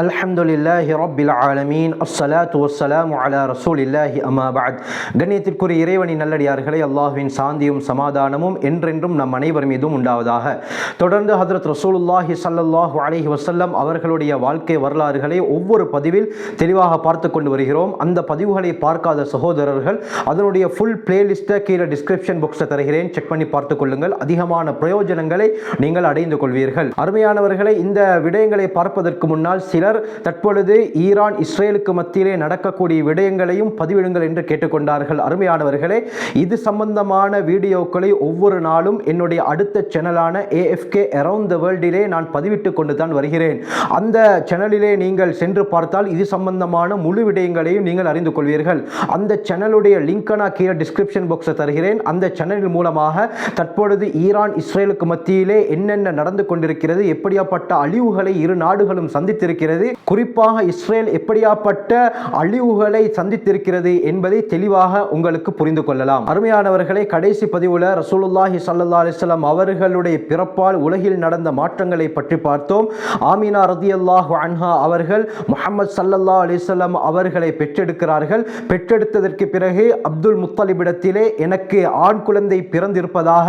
அல்ஹம்துலில்லாஹி ரப்பில் ஆலமீன். அஸ்ஸலாத்து வஸ்ஸலாமு அலா ரசூலில்லாஹி அம்மா பாத் கண்ணியத்திற்குரிய இறைவனின் நல்லடியார்களே அல்லாஹுவின் சாந்தியும் சமாதானமும் என்றென்றும் நம் அனைவர் மீதும் உண்டாவதாக. தொடர்ந்து ஹதரத் ரசூலுல்லாஹி சல்லாஹு அலஹி வசல்லம் அவர்களுடைய வாழ்க்கை வரலாறுகளை ஒவ்வொரு பதிவில் தெளிவாக பார்த்து கொண்டு வருகிறோம். அந்த பதிவுகளை பார்க்காத சகோதரர்கள் அதனுடைய ஃபுல் பிளேலிஸ்ட்டை கீழே டிஸ்கிரிப்ஷன் புக்ஸை தருகிறேன். செக் பண்ணி பார்த்துக் கொள்ளுங்கள். அதிகமான பிரயோஜனங்களை நீங்கள் அடைந்து கொள்வீர்கள். அருமையானவர்களை இந்த விடயங்களை பார்ப்பதற்கு முன்னால் சில அமைச்சர் தற்பொழுது ஈரான் இஸ்ரேலுக்கு மத்தியிலே நடக்கக்கூடிய விடயங்களையும் பதிவிடுங்கள் என்று கேட்டுக்கொண்டார்கள். அருமையானவர்களே இது சம்பந்தமான வீடியோக்களை ஒவ்வொரு நாளும் என்னுடைய அடுத்த சேனலான ஏஎஃப்கே அரவுண்ட் த வேர்ல்டிலே நான் பதிவிட்டு கொண்டு தான் வருகிறேன். அந்த சேனலிலே நீங்கள் சென்று பார்த்தால் இது சம்பந்தமான முழு விடயங்களையும் நீங்கள் அறிந்து கொள்வீர்கள். அந்த சேனலுடைய லிங்கை நான் கீழே டிஸ்கிரிப்ஷன் பாக்ஸை தருகிறேன். அந்த சேனலின் மூலமாக தற்பொழுது ஈரான் இஸ்ரேலுக்கு மத்தியிலே என்னென்ன நடந்து கொண்டிருக்கிறது எப்படியாப்பட்ட அழிவுகளை இரு நாடுகளும் சந்தித்திருக்கிறது இருக்கிறது. குறிப்பாக இஸ்ரேல் எப்படியாப்பட்ட அழிவுகளை சந்தித்திருக்கிறது என்பதை தெளிவாக உங்களுக்கு புரிந்து கொள்ளலாம். அருமையானவர்களை கடைசி பதிவுல ரசூலுல்லாஹி சல்லா அலிஸ்லாம் அவர்களுடைய பிறப்பால் உலகில் நடந்த மாற்றங்களை பற்றி பார்த்தோம். ஆமினா ரதி அல்லாஹு அன்ஹா அவர்கள் முகமது சல்லல்லா அலிஸ்லாம் அவர்களை பெற்றெடுக்கிறார்கள். பெற்றெடுத்ததற்கு பிறகு அப்துல் முத்தலிபிடத்திலே எனக்கு ஆண் குழந்தை பிறந்திருப்பதாக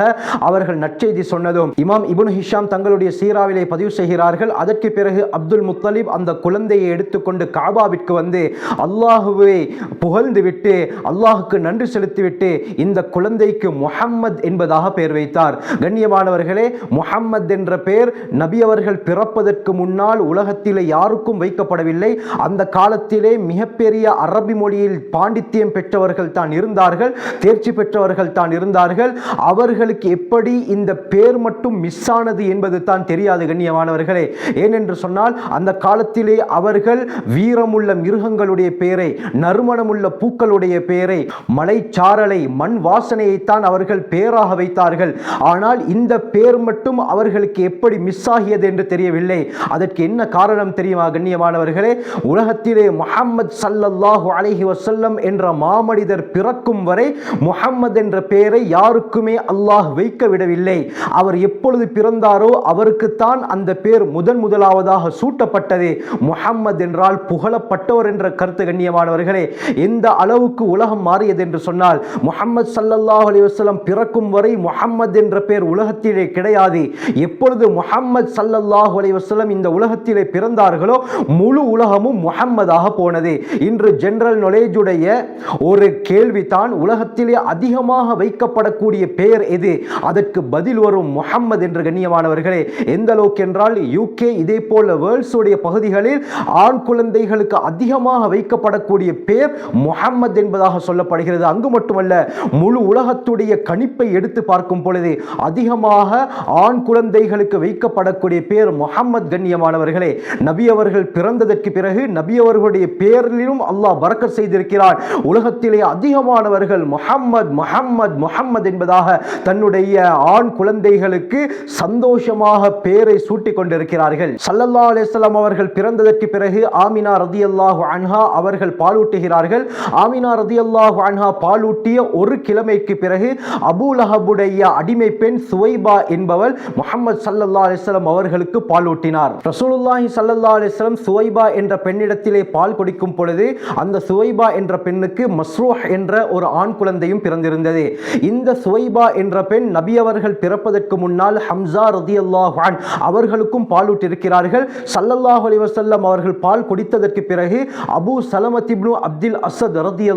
அவர்கள் நற்செய்தி சொன்னதும் இமாம் இபுன் ஹிஷாம் தங்களுடைய சீராவிலே பதிவு செய்கிறார்கள். அதற்கு பிறகு அப்துல் முத்தலிப் அந்த குழந்தையை எடுத்துக்கொண்டு காபாவிற்கு வந்து அல்லாஹுவை புகழ்ந்து விட்டு அல்லாஹுக்கு நன்றி செலுத்திவிட்டு இந்த குழந்தைக்கு முஹம்மத் என்பதாக பெயர் வைத்தார். கண்ணியமானவர்களே முஹம்மத் என்ற பெயர் நபி அவர்கள் பிறப்பதற்கு முன்னால் உலகத்திலே யாருக்கும் வைக்கப்படவில்லை. அந்த காலத்திலே மிகப்பெரிய அரபி மொழியில் பாண்டித்தியம் பெற்றவர்கள் தான் இருந்தார்கள் தேர்ச்சி பெற்றவர்கள் தான் இருந்தார்கள். அவர்களுக்கு எப்படி இந்த பேர் மட்டும் மிஸ் ஆனது என்பது தான் தெரியாது கண்ணியமானவர்களே. ஏனென்று சொன்னால் அந்த கால காலத்திலே அவர்கள் வீரமுள்ள மிருகங்களுடைய பெயரை நறுமணமுள்ள பூக்களுடைய பெயரை மலைச்சாரலை மண் வாசனையைத்தான் அவர்கள் பெயராக வைத்தார்கள். ஆனால் இந்த பெயர் மட்டும் அவர்களுக்கு எப்படி மிஸ் ஆகியது என்று தெரியவில்லை. அதற்கு என்ன காரணம் தெரியுமா கண்ணியமானவர்களே? உலகத்திலே முஹம்மது சல்லல்லாஹு அலஹி வசல்லம் என்ற மாமனிதர் பிறக்கும் வரை முஹம்மது என்ற பெயரை யாருக்குமே அல்லாஹ் வைக்க விடவில்லை. அவர் எப்பொழுது பிறந்தாரோ அவருக்குத்தான் அந்த பேர் முதன் முதலாவதாக சூட்டப்பட்டது. முஹம்மது என்றால் புகழப்பட்டவர் என்ற கருத்து கண்ணியமானவர்களே எந்த அளவுக்கு உலகம் மாறியது என்று சொன்னால் முகமது சல்லல்லாஹ் அலைஹி வஸல்லம் பிறக்கும் வரை முகம்மது என்ற பெயர் உலகத்திலே கிடையாது. எப்பொழுது முகம்மது சல்லல்லாஹ் அலைஹி வஸல்லம் இந்த உலகத்திலே பிறந்தார்களோ முழு உலகமும் முகம்மதாக போனது. இன்று ஜெனரல் நாலேஜுடைய ஒரு கேள்விதான் உலகத்திலே அதிகமாக வைக்கப்படக்கூடிய பெயர் எது? அதற்கு பதில் வரும் முகம்மது என்று கண்ணியமானவர்களே எந்த அளவுக்கு என்றால் யூகே இதே போல வேர்ல்ட்ஸுடைய பகுதி பகுதிகளில் ஆண் குழந்தைகளுக்கு அதிகமாக வைக்கப்படக்கூடிய பேர் முகம்மது என்பதாக சொல்லப்படுகிறது. அங்கு மட்டுமல்ல முழு உலகத்துடைய கணிப்பை எடுத்து பார்க்கும் பொழுது அதிகமாக ஆண் குழந்தைகளுக்கு வைக்கப்படக்கூடிய பேர் முகம்மது கண்ணியமானவர்களே நபி அவர்கள் பிறந்ததற்கு பிறகு நபி அவர்களுடைய பேரிலும் அல்லாஹ் பறக்கத் செய்திருக்கிறார் உலகத்திலே அதிகமானவர்கள் முகம்மது முகம்மது முகம்மது என்பதாக தன்னுடைய ஆண் குழந்தைகளுக்கு சந்தோஷமாக பேரை சூட்டிக் கொண்டிருக்கிறார்கள். சல்லல்லா அலிஸ்லாம் அவர்கள் பிறந்ததற்கு பிறகு ஆமினா ரதி அல்லாஹு அன்ஹா அவர்கள் பாலூட்டுகிறார்கள். ஆமினா ரதி அல்லாஹு அன்ஹா பாலூட்டிய ஒரு கிழமைக்கு பிறகு அபுல் அஹபுடைய அடிமை பெண் சுவைபா என்பவள் முகமது சல்லல்லா அலிஸ்லாம் அவர்களுக்கு பாலூட்டினார். ரசூலுல்லாஹி சல்லல்லா அலிஸ்லாம் சுவைபா என்ற பெண்ணிடத்திலே பால் குடிக்கும் பொழுது அந்த சுவைபா என்ற பெண்ணுக்கு மஸ்ரூஹ் என்ற ஒரு ஆண் குழந்தையும் பிறந்திருந்தது. இந்த சுவைபா என்ற பெண் நபி அவர்கள் பிறப்பதற்கு முன்னால் ஹம்சா ரதி அல்லாஹான் அவர்களுக்கும் பாலூட்டிருக்கிறார்கள் சல்லல்லாஹ் அலி வஸல்லம் அவர்கள் பால் குடித்ததற்கு பிறகு அபு சலமத் இப்னு அப்துல் அசத் ரதி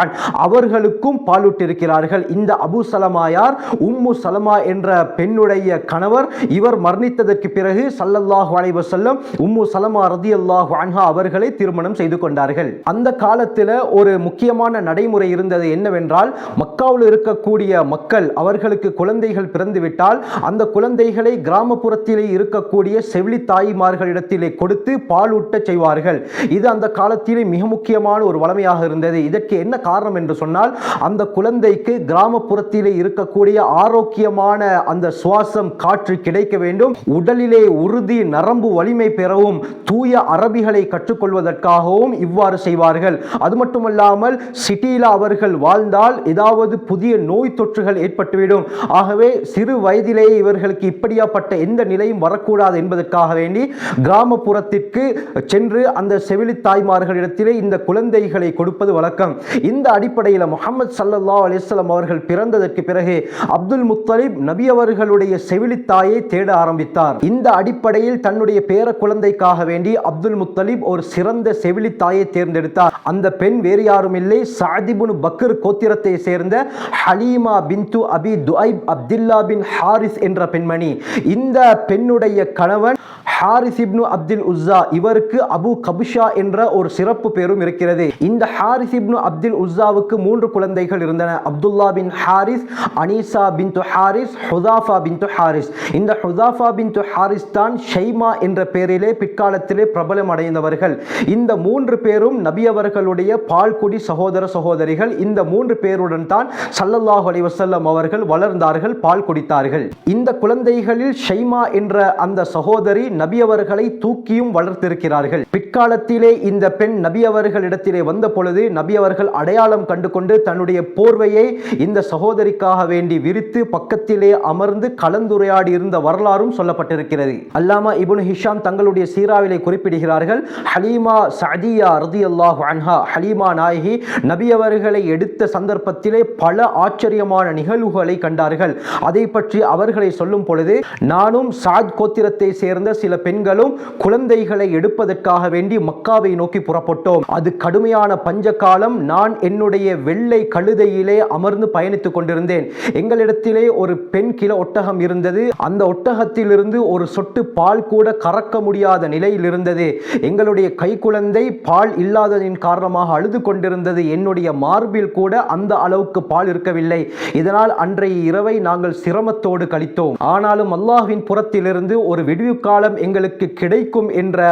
அன் அவர்களுக்கும் பாலூட்டிருக்கிறார்கள் இந்த அபு சலமாயார் உம்மு சலமா என்ற பெண்ணுடைய கணவர் இவர் மரணித்ததற்கு பிறகு சல்லல்லாஹு அலைவசல்லம் உம்மு சலமா ரதியல்லாஹு அன்ஹா அவர்களை திருமணம் செய்து கொண்டார்கள். அந்த காலத்தில் ஒரு முக்கியமான நடைமுறை இருந்தது என்னவென்றால் மக்காவில் இருக்கக்கூடிய மக்கள் அவர்களுக்கு குழந்தைகள் பிறந்துவிட்டால் அந்த குழந்தைகளை கிராமப்புறத்திலே இருக்கக்கூடிய செவிலி தாய்மார்களிடத்திலே கொடுத்து பாலூட்டச் செய்வார்கள். இது அந்த காலத்திலே மிக முக்கியமான ஒரு வளமையாக இருந்தது. இதற்கு என்ன காரணம் என்று சொன்னால் அந்த குழந்தைக்கு கிராமப்புறத்திலே இருக்கக்கூடிய ஆரோக்கியமான அந்த சுவாசம் காற்று கிடைக்க வேண்டும். உடலிலே உறுதி நரம்பு வலிமை பெறவும் தூய அரபிகளை கற்றுக்கொள்வதற்காகவும் இவ்வாறு செய்வார்கள். அது மட்டுமல்லாமல் சிட்டியில் அவர்கள் வாழ்ந்தால் ஏதாவது புதிய நோய் தொற்றுகள் ஏற்பட்டுவிடும். ஆகவே சிறு வயதிலேயே இவர்களுக்கு இப்படியாப்பட்ட எந்த நிலையும் வரக்கூடாது என்பதற்காக வேண்டி கிராமப்புறத்திற்கு பகுதிக்கு சென்று அந்த செவிலி தாய்மார்களிடத்திலே இந்த குழந்தைகளை கொடுப்பது வழக்கம். இந்த அடிப்படையில் முகமது சல்லா அலிஸ்லாம் அவர்கள் பிறந்ததற்கு பிறகு அப்துல் முத்தலிப் நபி அவர்களுடைய செவிலி தாயை தேட ஆரம்பித்தார். இந்த அடிப்படையில் தன்னுடைய பேர குழந்தைக்காக வேண்டி அப்துல் முத்தலிப் ஒரு சிறந்த செவிலி தாயை தேர்ந்தெடுத்தார். அந்த பெண் வேறு யாரும் இல்லை சாதிபுன் பக்கர் கோத்திரத்தை சேர்ந்த Halima bint Abi Dhuayb Abdullah bin Haris என்ற பெண்மணி. இந்த பெண்ணுடைய கணவன் Harith Ibn Abdul Uzza Uzza இவருக்கு அபு கபுஷா என்ற ஒரு சிறப்பு பேரும் இருக்கிறது. இந்த ஹாரிஸ் இப்னு அப்துல் உஸ்ஸாவுக்கு மூன்று குழந்தைகள் இருந்தன. Abdullah bin Harith Anisa bin Harith Hudhafa bin Harith. இந்த ஹுதாஃபா பின் ஹாரிஸ் தான் ஷைமா என்ற பெயரிலே பிற்காலத்திலே பிரபலம் அடைந்தவர்கள். இந்த மூன்று பேரும் நபி அவர்களுடைய பால்குடி சகோதர சகோதரிகள். இந்த மூன்று பேருடன் தான் சல்லல்லாஹு அலைஹி வஸல்லம் அவர்கள் வளர்ந்தார்கள் பால் குடித்தார்கள். இந்த குழந்தைகளில் ஷைமா என்ற அந்த சகோதரி நபி அவர்களை தூக்கியும் வளர்த்திருக்கிறார்கள். பிற்காலத்திலே இந்த பெண் நபி அவர்களிடத்திலே வந்த பொழுது நபி அவர்கள் அடையாளம் கண்டு கொண்டு தன்னுடைய போர்வையை இந்த சகோதரிக்காக வேண்டி விரித்து பக்கத்திலே அமர்ந்து கலந்துரையாடி இருந்த வரலாறும் சொல்லப்பட்டிருக்கிறது. அல்லாமா இபுன் ஹிஷாம் தங்களுடைய சீராவிலே குறிப்பிடுகிறார்கள் ஹலீமா சதியா ரதி அல்லாஹ் அன்ஹா ஹலீமா நாயகி நபி அவர்களை எடுத்த சந்தர்ப்பத்திலே பல ஆச்சரியமான நிகழ்வுகளை கண்டார்கள். அதை பற்றி அவர்களை சொல்லும் பொழுது நானும் சாத் கோத்திரத்தை சேர்ந்த சில பெண்களும் குழந்தை குழந்தைகளை எடுப்பதற்காக வேண்டி மக்காவை நோக்கி புறப்பட்டோம். அது கடுமையான பஞ்ச காலம் நான் என்னுடைய வெள்ளை கழுதையிலே அமர்ந்து பயணித்துக் கொண்டிருந்தேன். எங்களிடத்திலே ஒரு பெண் கில ஒட்டகம் இருந்தது. அந்த ஒட்டகத்திலிருந்து ஒரு சொட்டு பால் கூட கறக்க முடியாத நிலையில் இருந்தது. எங்களுடைய கைக்குழந்தை பால் இல்லாததின் காரணமாக அழுது கொண்டிருந்தது. என்னுடைய மார்பில் கூட அந்த அளவுக்கு பால் இருக்கவில்லை. இதனால் அன்றைய இரவை நாங்கள் சிரமத்தோடு கழித்தோம். ஆனாலும் அல்லாஹ்வின் புறத்திலிருந்து ஒரு விடுவு காலம் எங்களுக்கு கிடைக்கும் என்று என்ற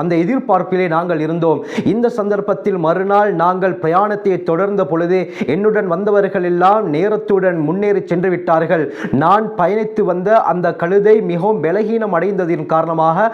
அந்த எதிர்பார்ப்பிலே நாங்கள் இருந்தோம். இந்த சந்தர்ப்பத்தில் மறுநாள் நாங்கள் பிரயாணத்தை தொடர்ந்த பொழுது என்னுடன் வந்தவர்கள் எல்லாம் நேரத்துடன் முன்னேறி சென்று விட்டார்கள். நான் பயணித்து வந்த அந்த கழுதை மிகவும் பலகீனம் அடைந்ததின் காரணமாக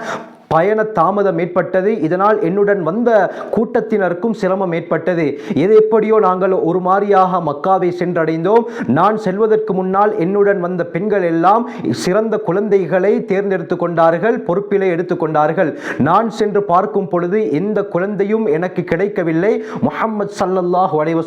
பயண தாமதம் ஏற்பட்டது. இதனால் என்னுடன் வந்த கூட்டத்தினருக்கும் சிரமம் ஏற்பட்டது. எது எப்படியோ நாங்கள் ஒரு மாதிரியாக மக்காவை சென்றடைந்தோம். நான் செல்வதற்கு முன்னால் என்னுடன் வந்த பெண்கள் எல்லாம் சிறந்த குழந்தைகளை தேர்ந்தெடுத்து கொண்டார்கள் பொறுப்பிலே எடுத்துக்கொண்டார்கள் நான் சென்று பார்க்கும் பொழுது எந்த குழந்தையும் எனக்கு கிடைக்கவில்லை. முகமது சல்லல்லாஹ் அலைஹி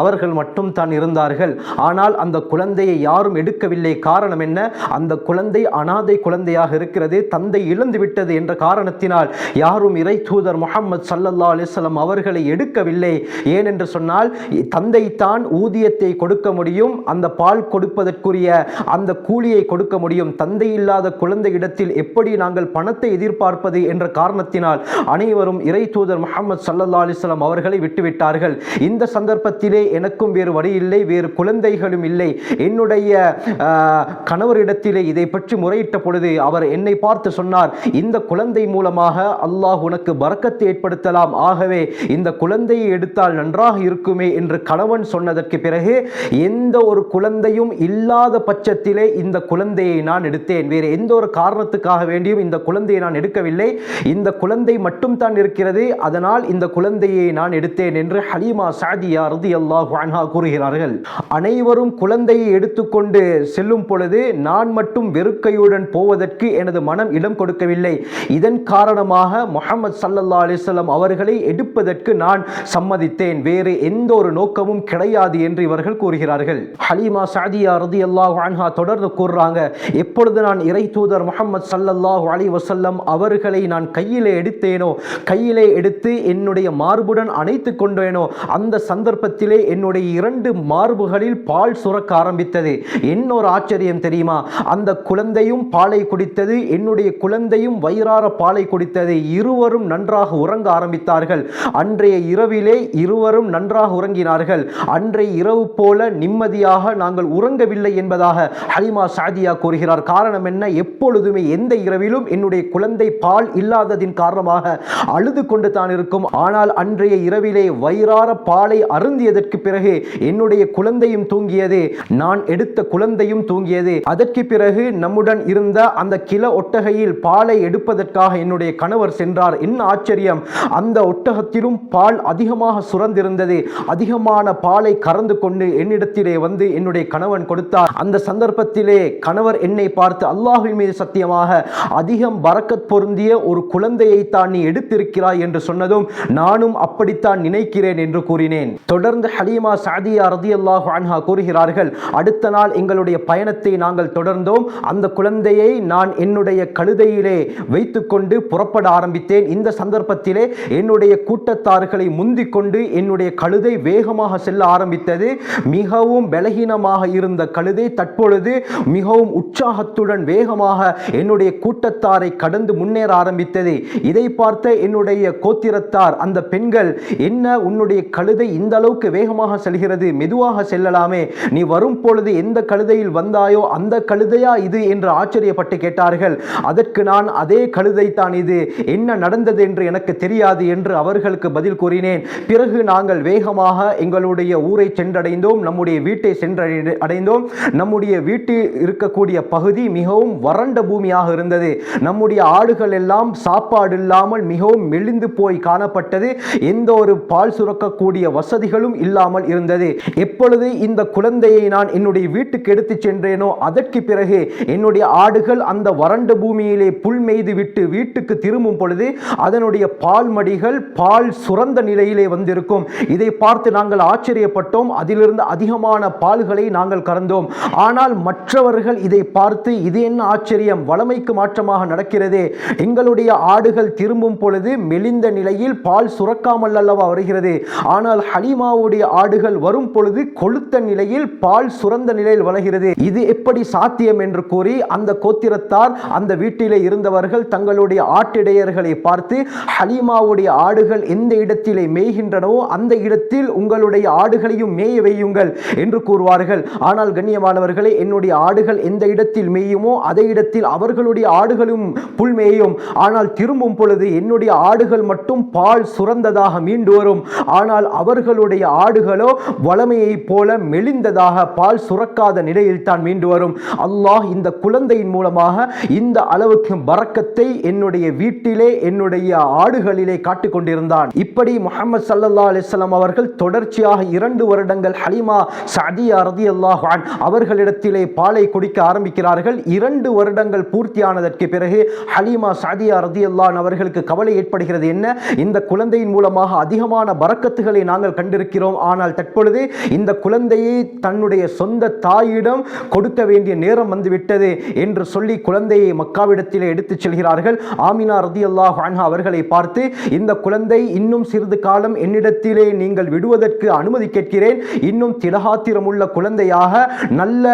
அவர்கள் மட்டும் தான் இருந்தார்கள். ஆனால் அந்த குழந்தையை யாரும் எடுக்கவில்லை. காரணம் என்ன? அந்த குழந்தை அனாதை குழந்தையாக இருக்கிறது. தந்தை இழந்து விட்டது என்ற காரணத்தினால் யாரும் இறை தூதர் முகமது சல்லல்லா அலிஸ்லாம் அவர்களை எடுக்கவில்லை. ஏனென்று சொன்னால் தந்தை தான் ஊதியத்தை கொடுக்க முடியும் அந்த பால் கொடுப்பதற்குரிய அந்த கூலியை கொடுக்க முடியும். தந்தை இல்லாத குழந்தை இடத்தில் எப்படி நாங்கள் பணத்தை எதிர்பார்ப்பது என்ற காரணத்தினால் அனைவரும் இறை தூதர் முகமது சல்லல்லா அலிஸ்லாம் அவர்களை விட்டுவிட்டார்கள். இந்த சந்தர்ப்பத்திலே எனக்கும் வேறு வழி இல்லை வேறு குழந்தைகளும் இல்லை. என்னுடைய கணவரிடத்திலே இதை பற்றி முறையிட்ட பொழுது அவர் என்னை பார்த்து சொன்னார் இந்த குழந்தை மூலமாக அல்லாஹ் உனக்கு பறக்கத்தை ஏற்படுத்தலாம். ஆகவே இந்த குழந்தையை எடுத்தால் நன்றாக இருக்குமே என்று கணவன் சொன்னதற்கு பிறகு எந்த ஒரு குழந்தையும் இல்லாத பட்சத்திலே இந்த குழந்தையை நான் எடுத்தேன். வேறு எந்த ஒரு காரணத்துக்காக வேண்டியும் இந்த குழந்தையை நான் எடுக்கவில்லை. இந்த குழந்தை மட்டும் தான் இருக்கிறது. அதனால் இந்த குழந்தையை நான் எடுத்தேன் என்று ஹலீமா சாதியா ரதி அல்லாஹ் கூறுகிறார்கள். அனைவரும் குழந்தையை எடுத்துக்கொண்டு செல்லும் பொழுது நான் மட்டும் வெறுக்கையுடன் போவதற்கு எனது மனம் இடம் கொடுக்கவில்லை. இதன் காரணமாக முகமது சல்லல்லா அலிஸ்லாம் அவர்களை எடுப்பதற்கு நான் சம்மதித்தேன். வேறு எந்த ஒரு நோக்கமும் கிடையாது என்று இவர்கள் கூறுகிறார்கள். ஹலீமா சாதியா ரதி அல்லாஹ் அன்ஹா தொடர்ந்து கூறுறாங்க எப்பொழுது நான் இறை தூதர் முகமது சல்லல்லாஹ் அலி வசல்லம் அவர்களை நான் கையிலே எடுத்தேனோ கையிலே எடுத்து என்னுடைய மார்புடன் அணைத்து கொண்டேனோ அந்த சந்தர்ப்பத்திலே என்னுடைய இரண்டு மார்புகளில் பால் சுரக்க ஆரம்பித்தது. இன்னொரு ஆச்சரியம் தெரியுமா? அந்த குழந்தையும் பாலை குடித்தது என்னுடைய குழந்தையும் வயிறார பாலை குடித்ததை இருவரும் நன்றாக உறங்க ஆரம்பித்தார்கள். அன்றைய இரவிலே இருவரும் நன்றாக உறங்கினார்கள். அன்றைய இரவு போல நிம்மதியாக நாங்கள் உறங்கவில்லை என்பதாக ஹலிமா சாதியா கூறுகிறார். காரணம் என்ன? எப்பொழுதுமே எந்த இரவிலும் என்னுடைய குழந்தை பால் இல்லாததின் காரணமாக அழுது கொண்டு தான் இருக்கும். ஆனால் அன்றைய இரவிலே வயிறார பாலை அருந்தியதற்கு பிறகு என்னுடைய குழந்தையும் தூங்கியது. நான் எடுத்த குழந்தையும் தூங்கியது. அதற்கு பிறகு நம்முடன் இருந்த அந்த கில ஒட்டகையில் பாலை எடுப்பதற்கு பார்ப்பதற்காக என்னுடைய கணவர் சென்றார். என்ன ஆச்சரியம். அந்த ஒட்டகத்திலும் பால் அதிகமாக சுரந்திருந்தது. அதிகமான பாலை கறந்து கொண்டு என்னிடத்திலே வந்து என்னுடைய கணவன் கொடுத்தார். அந்த சந்தர்ப்பத்திலே கணவர் என்னை பார்த்து அல்லாஹின் மீது சத்தியமாக அதிகம் பரக்கத் பொருந்திய ஒரு குழந்தையை தான் நீ எடுத்திருக்கிறாய் என்று சொன்னதும் நானும் அப்படித்தான் நினைக்கிறேன் என்று கூறினேன். தொடர்ந்து ஹலீமா சாதியா ரதி அல்லாஹு அன்ஹா கூறுகிறார்கள் அடுத்த நாள் எங்களுடைய பயணத்தை நாங்கள் தொடர்ந்தோம். அந்த குழந்தையை நான் என்னுடைய கழுதையிலே வைத்து வைத்துக்கொண்டு புறப்பட ஆரம்பித்தேன். இந்த சந்தர்ப்பத்திலே என்னுடைய கூட்டத்தார்களை முந்திக் கொண்டு என்னுடைய கழுதை வேகமாக செல்ல ஆரம்பித்தது. மிகவும் பலகீனமாக இருந்த கழுதை தற்பொழுது மிகவும் உற்சாகத்துடன் வேகமாக என்னுடைய கூட்டத்தாரை கடந்து முன்னேற ஆரம்பித்தது. இதை பார்த்த என்னுடைய கோத்திரத்தார் அந்த பெண்கள் என்ன உன்னுடைய கழுதை இந்த அளவுக்கு வேகமாக செல்கிறது? மெதுவாக செல்லலாமே. நீ வரும் பொழுது எந்த கழுதையில் வந்தாயோ அந்த கழுதையா இது? என்று ஆச்சரியப்பட்டு கேட்டார்கள். அதற்கு நான் அதே கழுதை தான் இது. என்ன நடந்தது என்று எனக்கு தெரியாது என்று அவர்களுக்கு பதில் கூறினேன். பிறகு நாங்கள் வேகமாக எங்களுடைய ஊரை சென்றடைந்தோம். நம்முடைய வீட்டை சென்றடை அடைந்தோம். நம்முடைய வீட்டில் இருக்கக்கூடிய பகுதி மிகவும் வறண்ட பூமியாக இருந்தது. நம்முடைய ஆடுகள் எல்லாம் சாப்பாடு இல்லாமல் மிகவும் மெலிந்து போய் காணப்பட்டது. எந்த ஒரு பால் சுரக்கக்கூடிய வசதிகளும் இல்லாமல் இருந்தது. எப்பொழுது இந்த குழந்தையை நான் என்னுடைய வீட்டுக்கு எடுத்துச் சென்றேனோ அதற்கு பிறகு என்னுடைய ஆடுகள் அந்த வறண்ட பூமியிலே புல் விட்டு விட்டு வீட்டுக்கு திரும்பும் பொழுது அதனுடைய பால் மடிகள் பால் சுரந்த நிலையிலே வந்திருக்கும். இதை பார்த்து நாங்கள் ஆச்சரியப்பட்டோம். அதிலிருந்து அதிகமான பால்களை நாங்கள் கறந்தோம். ஆனால் மற்றவர்கள் இதை பார்த்து இது என்ன ஆச்சரியம்? வளமைக்கு மாற்றமாக நடக்கிறதே. எங்களுடைய ஆடுகள் திரும்பும் பொழுது மெலிந்த நிலையில் பால் சுரக்காமல் அல்லவா வருகிறது. ஆனால் ஹலிமாவுடைய ஆடுகள் வரும் பொழுது கொளுத்த நிலையில் பால் சுரந்த நிலையில் வளர்கிறது. இது எப்படி சாத்தியம் என்று கூறி அந்த கோத்திரத்தார் அந்த வீட்டிலே இருந்தவர்கள் தங்களுடைய ஆட்டிடையர்களை பார்த்து ஹலீமாவுடைய ஆடுகள் எந்த இடத்திலே மேய்கின்றனவோ அந்த இடத்தில் உங்களுடைய ஆடுகளையும் மேய வையுங்கள் என்று கூறுவார்கள். ஆனால் கண்ணியமானவர்களே என்னுடைய ஆடுகள் எந்த இடத்தில் மேயுமோ அதே இடத்தில் அவர்களுடைய ஆடுகளும் புல் மேயும். ஆனால் திரும்பும் பொழுது என்னுடைய ஆடுகள் மட்டும் பால் சுரந்ததாக மீண்டு வரும். ஆனால் அவர்களுடைய ஆடுகளோ வளமையைப் போல மெலிந்ததாக பால் சுரக்காத நிலையில் தான் மீண்டு வரும். அல்லாஹ் இந்த குழந்தையின் மூலமாக இந்த அளவுக்கு பறக்கத்தை என்னுடைய வீட்டிலே என்னுடைய ஆடுகளிலே காட்டிக்கொண்டிருந்தான். இப்படி முகமது சல்லா அலிஸ்லாம் அவர்கள் தொடர்ச்சியாக இரண்டு வருடங்கள் ஹலிமா சதியா ரதி அல்லாஹான் அவர்களிடத்திலே பாலை குடிக்க ஆரம்பிக்கிறார்கள். இரண்டு வருடங்கள் பூர்த்தியானதற்கு பிறகு ஹலிமா சதியா ரதி அல்லான் அவர்களுக்கு கவலை ஏற்படுகிறது. என்ன? இந்த குழந்தையின் மூலமாக அதிகமான பறக்கத்துகளை நாங்கள் கண்டிருக்கிறோம். ஆனால் தற்பொழுது இந்த குழந்தையை தன்னுடைய சொந்த தாயிடம் கொடுக்க வேண்டிய நேரம் வந்துவிட்டது என்று சொல்லி குழந்தையை மக்காவிடத்திலே எடுத்துச் செல்கிறார் செல்கிறார்கள் ஆமினா ரதி அல்லாஹ் அவர்களை பார்த்து இந்த குழந்தை இன்னும் சிறிது காலம் என்னிடத்திலே நீங்கள் விடுவதற்கு அனுமதி கேட்கிறேன். இன்னும் திடகாத்திரம் உள்ள குழந்தையாக நல்ல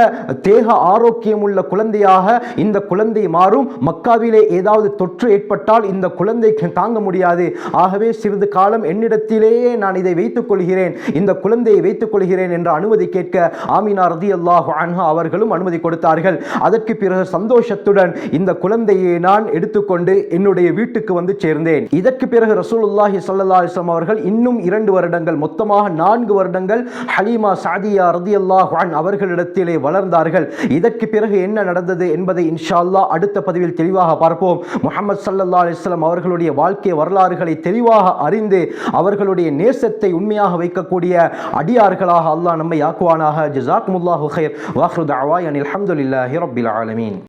தேக ஆரோக்கியம் உள்ள குழந்தையாக இந்த குழந்தை மாறும். மக்காவிலே ஏதாவது தொற்று ஏற்பட்டால் இந்த குழந்தைக்கு தாங்க முடியாது. ஆகவே சிறிது காலம் என்னிடத்திலேயே நான் இதை வைத்துக் கொள்கிறேன். இந்த குழந்தையை வைத்துக் கொள்கிறேன் என்ற அனுமதி கேட்க ஆமினா ரதி அல்லாஹ் அவர்களும் அனுமதி கொடுத்தார்கள். அதற்கு பிறகு சந்தோஷத்துடன் இந்த குழந்தையை நான் எடுத்து எடுத்துக்கொண்டு என்னுடைய வீட்டுக்கு வந்து சேர்ந்தேன். இதற்கு பிறகு ரசூலுல்லாஹி ஸல்லல்லாஹு அலைஹி அவர்கள் இன்னும் இரண்டு வருடங்கள் மொத்தமாக நான்கு வருடங்கள் ஹலீமா சாதியா ரதி அல்லாஹ் அவர்களிடத்திலே வளர்ந்தார்கள். இதற்கு பிறகு என்ன நடந்தது என்பதை இன்ஷா அல்லாஹ் அடுத்த பதிவில் தெளிவாக பார்ப்போம். முகமது சல்லல்லா அலிஸ்லாம் அவர்களுடைய வாழ்க்கை வரலாறுகளை தெளிவாக அறிந்து அவர்களுடைய நேசத்தை உண்மையாக வைக்கக்கூடிய அடியார்களாக அல்லாஹ் நம்மை ஆக்குவானாக. ஜிசாக் முல்லாஹு ஹைர் வாஹ்ரு அனில் அல்ஹம்துலில்லாஹி ரப்பில் ஆலமீன்.